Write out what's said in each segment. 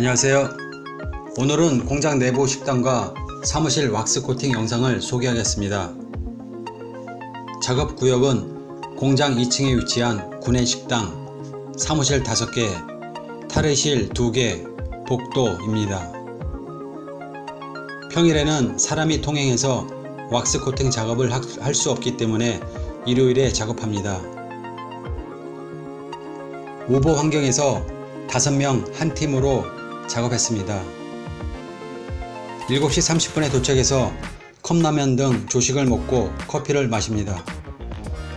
안녕하세요. 오늘은 공장 내부 식당과 사무실 왁스 코팅 영상을 소개하겠습니다. 작업 구역은 공장 2층에 위치한 구내 식당, 사무실 5개, 탈의실 2개, 복도입니다. 평일에는 사람이 통행해서 왁스 코팅 작업을 할 수 없기 때문에 일요일에 작업합니다. 오보 환경에서 5명 한 팀으로 작업했습니다. 7시 30분에 도착해서 컵라면 등 조식을 먹고 커피를 마십니다.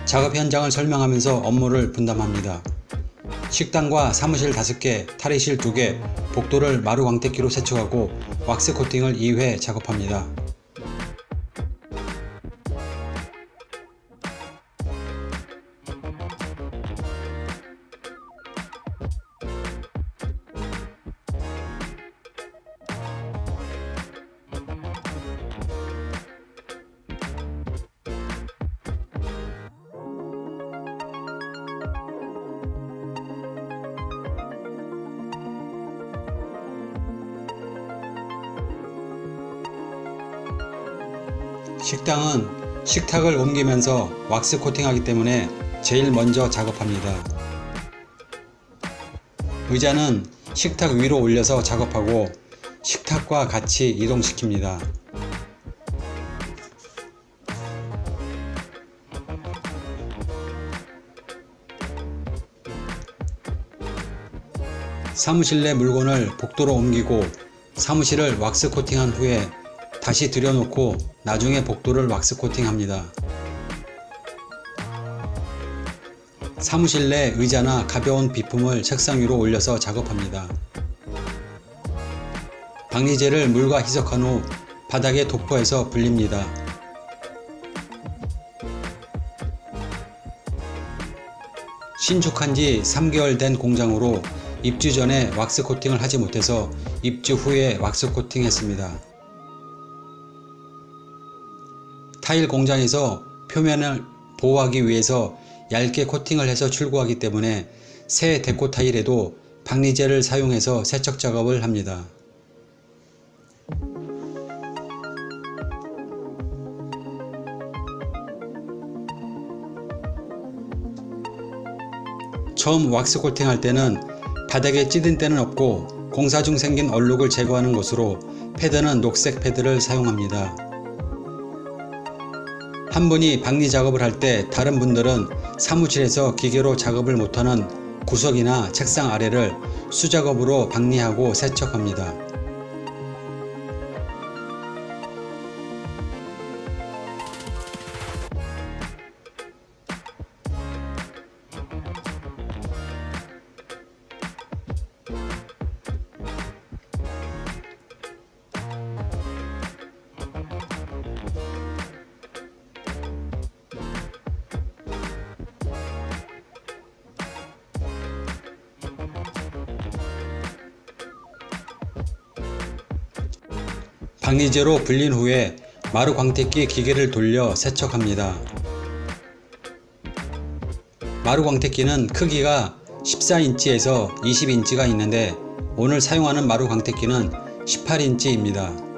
작업 현장을 설명하면서 업무를 분담합니다. 식당과 사무실 5개, 탈의실 2개, 복도를 마루 광택기로 세척하고 왁스 코팅을 2회 작업합니다. 식당은 식탁을 옮기면서 왁스 코팅하기 때문에 제일 먼저 작업합니다. 의자는 식탁 위로 올려서 작업하고 식탁과 같이 이동시킵니다. 사무실 내 물건을 복도로 옮기고 사무실을 왁스 코팅한 후에 다시 들여놓고 나중에 복도를 왁스 코팅합니다. 사무실 내 의자나 가벼운 비품을 책상 위로 올려서 작업합니다. 방리제를 물과 희석한 후 바닥에 도포해서 불립니다. 신축한 지 3개월 된 공장으로 입주 전에 왁스 코팅을 하지 못해서 입주 후에 왁스 코팅했습니다. 타일 공장에서 표면을 보호하기 위해서 얇게 코팅을 해서 출고하기 때문에 새 데코 타일에도 박리제를 사용해서 세척 작업을 합니다. 처음 왁스 코팅 할 때는 바닥에 찌든 때는 없고 공사 중 생긴 얼룩을 제거하는 것으로 패드는 녹색 패드를 사용합니다. 한 분이 박리 작업을 할 때 다른 분들은 사무실에서 기계로 작업을 못하는 구석이나 책상 아래를 수작업으로 박리하고 세척합니다. 박리제로 불린 후에 마루 광택기 기계를 돌려 세척합니다. 마루 광택기는 크기가 14인치에서 20인치가 있는데 오늘 사용하는 마루 광택기는 18인치입니다.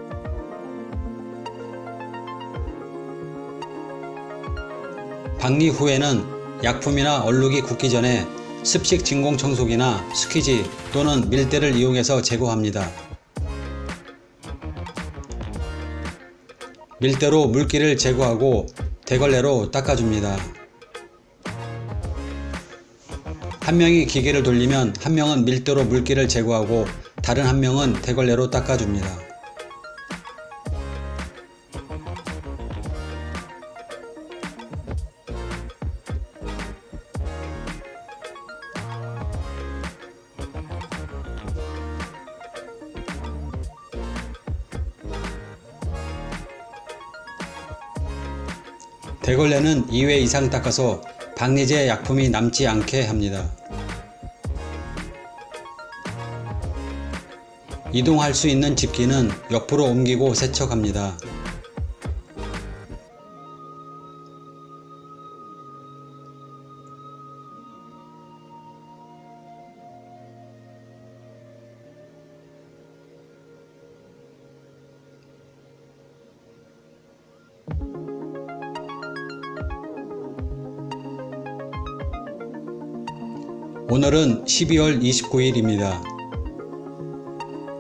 박리 후에는 약품이나 얼룩이 굳기 전에 습식 진공 청소기나 스퀴지 또는 밀대를 이용해서 제거합니다. 밀대로 물기를 제거하고 대걸레로 닦아줍니다. 한 명이 기계를 돌리면 한 명은 밀대로 물기를 제거하고 다른 한 명은 대걸레로 닦아줍니다. 대걸레는 2회 이상 닦아서 박리제 약품이 남지 않게 합니다. 이동할 수 있는 집기는 옆으로 옮기고 세척합니다. 오늘은 12월 29일입니다.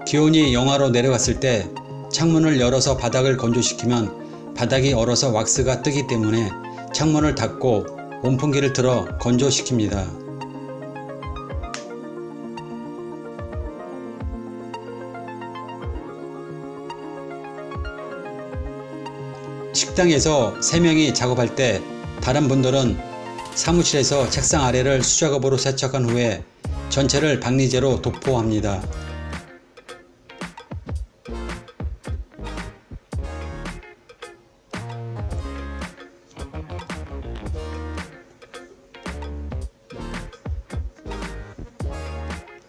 기온이 영하로 내려갔을 때 창문을 열어서 바닥을 건조시키면 바닥이 얼어서 왁스가 뜨기 때문에 창문을 닫고 온풍기를 틀어 건조시킵니다. 식당에서 3명이 작업할 때 다른 분들은 사무실에서 책상 아래를 수작업으로 세척한 후에 전체를 박리제로 도포합니다.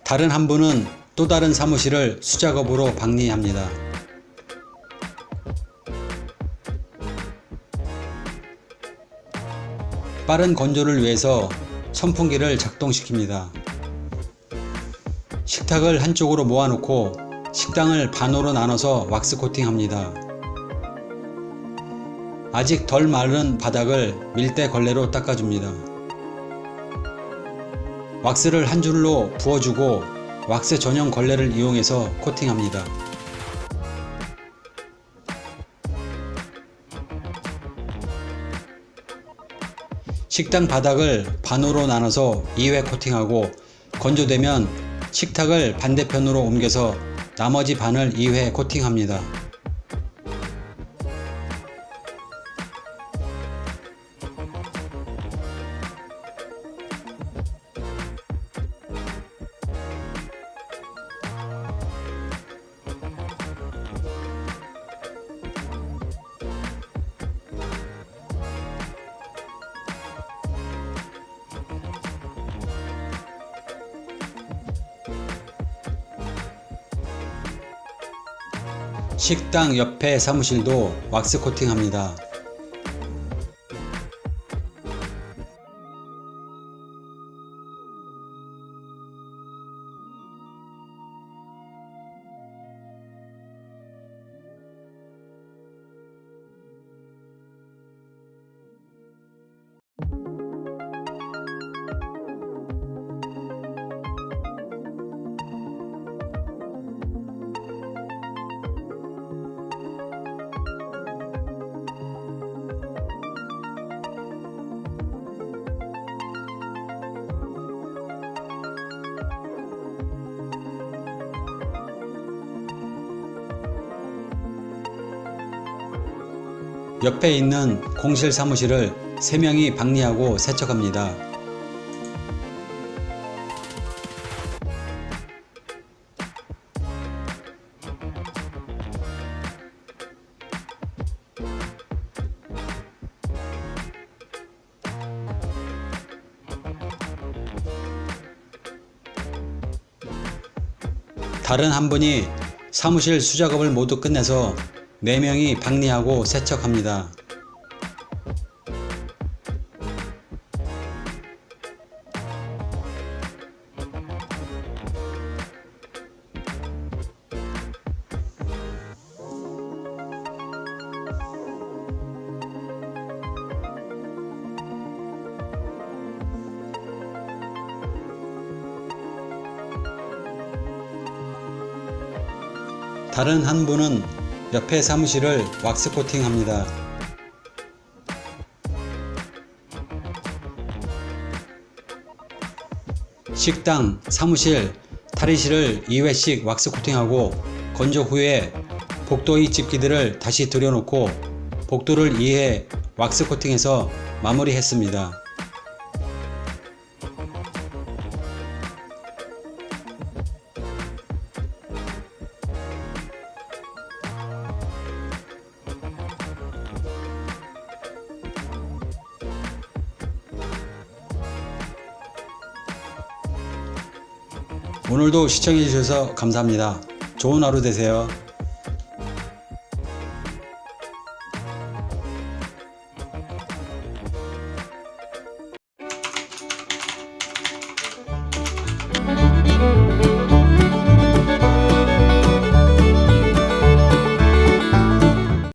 다른 한 분은 또 다른 사무실을 수작업으로 박리합니다. 빠른 건조를 위해서 선풍기를 작동시킵니다. 식탁을 한쪽으로 모아놓고 식당을 반으로 나눠서 왁스 코팅합니다. 아직 덜 마른 바닥을 밀대 걸레로 닦아줍니다. 왁스를 한 줄로 부어주고 왁스 전용 걸레를 이용해서 코팅합니다. 식당 바닥을 반으로 나눠서 2회 코팅하고 건조되면 식탁을 반대편으로 옮겨서 나머지 반을 2회 코팅합니다. 식당 옆에 사무실도 왁스 코팅합니다. 옆에 있는 공실 사무실을 3명이 박리하고 세척합니다. 다른 한 분이 사무실 수작업을 모두 끝내서 4명이 박리하고 세척합니다. 다른 한 분은 옆에 사무실을 왁스 코팅합니다. 식당, 사무실, 탈의실을 2회씩 왁스 코팅하고 건조 후에 복도의 집기들을 다시 들여놓고 복도를 2회 왁스 코팅해서 마무리했습니다. 오늘도 시청해주셔서 감사합니다. 좋은 하루 되세요.